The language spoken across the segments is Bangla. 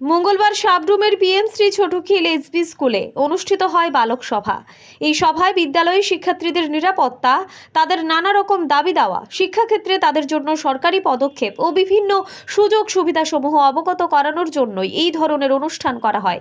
মঙ্গলবার সাবরুমের পিএম পিএমশ্রী ছোটখিল এসবি স্কুলে অনুষ্ঠিত হয় বালক সভা। এই সভায় বিদ্যালয়ে শিক্ষার্থীদের নিরাপত্তা, তাদের নানা রকম দাবি দেওয়া, শিক্ষাক্ষেত্রে তাদের জন্য সরকারি পদক্ষেপ ও বিভিন্ন সুযোগ সুবিধাসমূহ অবগত করানোর জন্যই এই ধরনের অনুষ্ঠান করা হয়।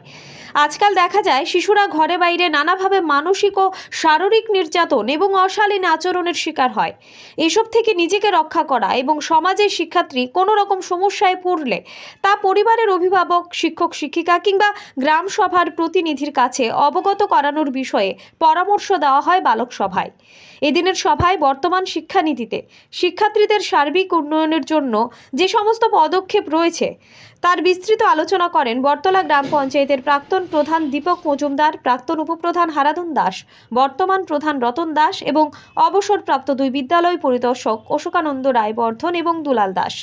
আজকাল দেখা যায়, শিশুরা ঘরে বাইরে নানাভাবে মানসিক ও শারীরিক নির্যাতন এবং অশালীন আচরণের শিকার হয়। এসব থেকে নিজেকে রক্ষা করা এবং সমাজের শিক্ষার্থী কোনো রকম সমস্যায় পড়লে তা পরিবারের অভিভাবক শিক্ষক, শিক্ষিকা কিংবা গ্রাম সভার প্রতিনিধির কাছে অবগত করানোর বিষয়ে পরামর্শ দেওয়া হয় বালক সভায়। এদিনের সভায় বর্তমান শিক্ষানীতিতে শিক্ষার্থীদের সার্বিক উন্নয়নের জন্য যে সমস্ত পদক্ষেপ রয়েছে, তার বিস্তৃত আলোচনা করেন বর্তলা গ্রাম পঞ্চায়েতের প্রাক্তন প্রধান দীপক মজুমদার, প্রাক্তন উপপ্রধান হারাধন দাস, বর্তমান প্রধান রতন দাস এবং অবসরপ্রাপ্ত দুই বিদ্যালয় পরিদর্শক অশোকানন্দ রায়বর্ধন এবং দুলাল দাস।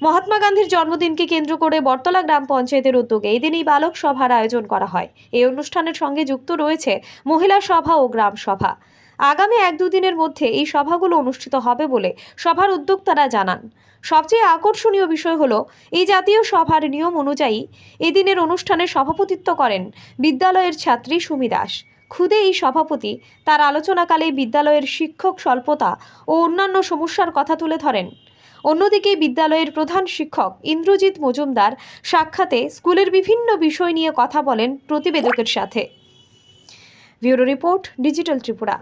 মহাত্মা গান্ধীর জন্মদিনকে কেন্দ্র করে বর্তলা গ্রাম পঞ্চায়েতের উদ্যোগে এই বালক সভার আয়োজন করা হয়। এই অনুষ্ঠানের সঙ্গে যুক্ত রয়েছে মহিলা সভা ও গ্রাম সভা। আগামী এক দুদিনের মধ্যে এই সভাগুলো অনুষ্ঠিত হবে বলে সভার উদ্যোক্তারা জানান। সবচেয়ে আকর্ষণীয় বিষয় হলো, এই জাতীয় সভার নিয়ম অনুযায়ী এদিনের অনুষ্ঠানে সভাপতিত্ব করেন বিদ্যালয়ের ছাত্রী সুমি দাস। খুদে এই সভাপতি তার আলোচনাকালে বিদ্যালয়ের শিক্ষক স্বল্পতা ও অন্যান্য সমস্যার কথা তুলে ধরেন। অন্যদিকে বিদ্যালয়ের প্রধান শিক্ষক ইন্দ্রজিৎ মজুমদার সাক্ষাতে স্কুলের বিভিন্ন বিষয় নিয়ে কথা বলেন প্রতিবেদকের সাথে। Bureau report, digital Tripura.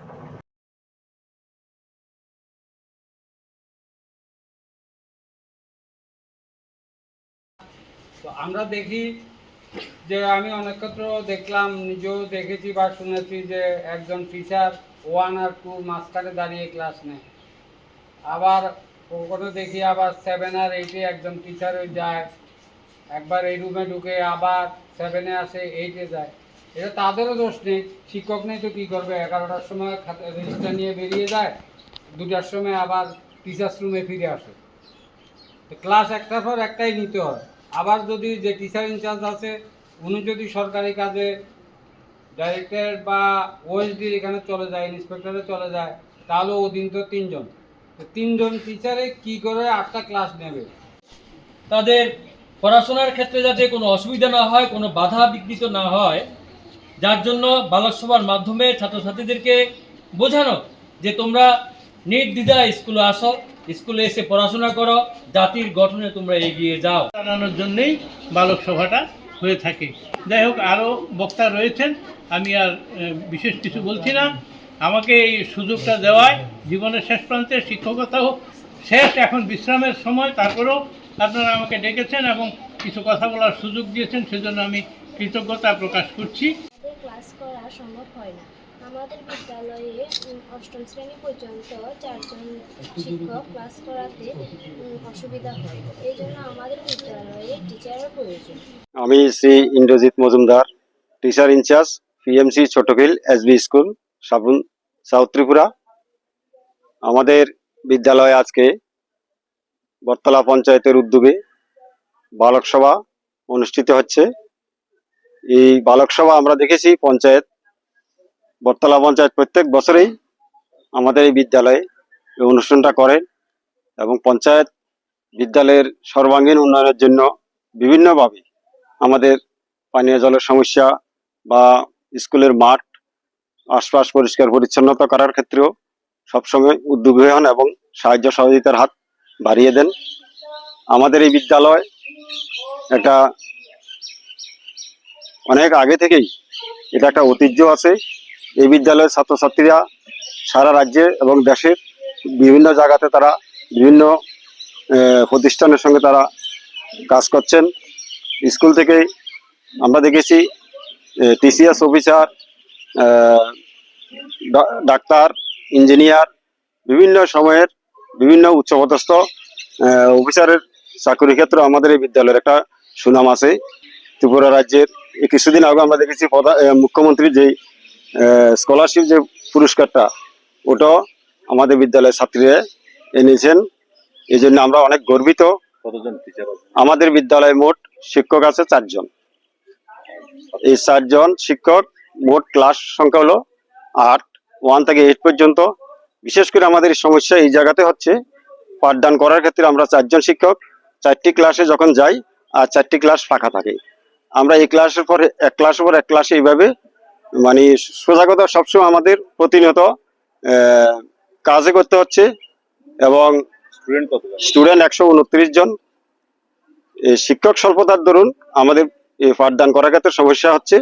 তো আমরা দেখি যে আমি অনেক ক্ষেত্র দেখলাম, নিজেও দেখেছি বা শুনেছি যে একজন টিচার ওয়ান আর টু মাঝখানে দাঁড়িয়ে ক্লাস নেয়। আবার কখনো দেখি আবার সেভেন আর এইটে একজন টিচার যায়। একবার এই রুমে ঢুকে আবার সেভেনে আসে এইটে যায়। এটা তাদেরও দোষ নেই, শিক্ষক নেই তো কী করবে? এগারোটার সময় রেজিস্টার নিয়ে বেরিয়ে যায়, দুটার সময় আবার টিচার্স রুমে ফিরে আসে। তো ক্লাস একটার পর একটাই নিতে হয়। আবার যদি যে টিচার ইনচার্জ আছে, উনি যদি সরকারি কাজে ডাইরেক্টর বা ওএসডির এখানে চলে যায় ইন্সপেক্টরে চলে যায়, তাহলে ও দিন তো তিনজন। তিনজন টিচারে কি করে আটটা ক্লাস নেবে? তাদের পড়াশোনার ক্ষেত্রে যাতে কোনো অসুবিধা না হয়, কোনো বাধা বিঘ্নিত না হয়, যার জন্য বালক সভার মাধ্যমে ছাত্রছাত্রীদেরকে বোঝানো যে তোমরা নির্দ্বিধায় স্কুলে আসো, স্কুলে এসে পড়াশোনা করো, জাতির গঠনে তোমরা এগিয়ে যাও। জানানোর জন্যই বালক সভাটা হয়ে থাকে। যাই হোক, আরও বক্তা রয়েছেন, আমি আর বিশেষ কিছু বলছি না। আমাকে এই সুযোগটা দেওয়ায় জীবনের শেষ প্রান্তে শিক্ষকতাও শেষ এখন বিশ্রামের সময় তারপরেও আপনারা আমাকে ডেকেছেন এবং কিছু কথা বলার সুযোগ দিয়েছেন সেজন্য আমি কৃতজ্ঞতা প্রকাশ করছি। ক্লাস করা সম্ভব হয় না। আমাদের বিদ্যালয়ে অষ্টম শ্রেণি পর্যন্ত চারজন শিক্ষক ক্লাস করাতে অসুবিধা হয়। এই জন্য আমাদের বিদ্যালয়ে টিচারের প্রয়োজন। আমি Shri Indrajit Majumdar teacher in charge PMC ছোটকিল SB school সাবুন south Tripura আমাদের বিদ্যালয়ে আজকে বর্তলা পঞ্চায়েতের উদ্যোগে বালক সভা অনুষ্ঠিত হচ্ছে। এই বালক সভা আমরা দেখেছি পঞ্চায়েত বর্তলা পঞ্চায়েত প্রত্যেক বছরেই আমাদের এই বিদ্যালয়ে এই অনুষ্ঠানটা করেন এবং পঞ্চায়েত বিদ্যালয়ের সর্বাঙ্গীন উন্নয়নের জন্য বিভিন্নভাবে আমাদের পানীয় জলের সমস্যা বা স্কুলের মাঠ, আশপাশ পরিষ্কার পরিচ্ছন্নতা করার ক্ষেত্রেও সবসময় উদ্যোগী হন এবং সাহায্য সহযোগিতার হাত বাড়িয়ে দেন। আমাদের এই বিদ্যালয় একটা অনেক আগে থেকেই এটা একটা ঐতিহ্য আছে। এই বিদ্যালয়ের ছাত্রছাত্রীরা সারা রাজ্যে এবং দেশের বিভিন্ন জায়গাতে তারা বিভিন্ন প্রতিষ্ঠানের সঙ্গে তারা কাজ করছেন। স্কুল থেকে আমরা দেখেছি টিসিএস অফিসার ডাক্তার ইঞ্জিনিয়ার বিভিন্ন সময়ের বিভিন্ন উচ্চপদস্থ অফিসারের চাকরির ক্ষেত্রে আমাদের এই বিদ্যালয়ের একটা সুনাম আছে। ত্রিপুরা রাজ্যের এই কিছুদিন আগে আমরা দেখেছি মুখ্যমন্ত্রীর যে স্কলারশিপ যে পুরস্কারটা ওটাও আমাদের বিদ্যালয়ের ছাত্রীরা এনেছেন। এই জন্য আমরা অনেক গর্বিত। আমাদের বিদ্যালয়ে মোট শিক্ষক আছে চারজন। এই চারজন শিক্ষক মোট ক্লাস সংখ্যা হলো আট ওয়ান থেকে এইট পর্যন্ত। বিশেষ করে আমাদের সমস্যা এই জায়গাতে হচ্ছে পাঠদান করার ক্ষেত্রে আমরা চারজন শিক্ষক চারটি ক্লাসে যখন যাই আর চারটি ক্লাস ফাঁকা থাকে। আমরা এই ক্লাসের পরে এক ক্লাসের পর এক ক্লাসে এইভাবে মানে সোজাগত সবসময় আমাদের প্রতিনিয়ত কাজে করতে হচ্ছে এবং স্টুডেন্ট একশো উনত্রিশ জন। এই শিক্ষক স্বল্পতার দরুন আমাদের পাঠদান করার ক্ষেত্রে সমস্যা হচ্ছে।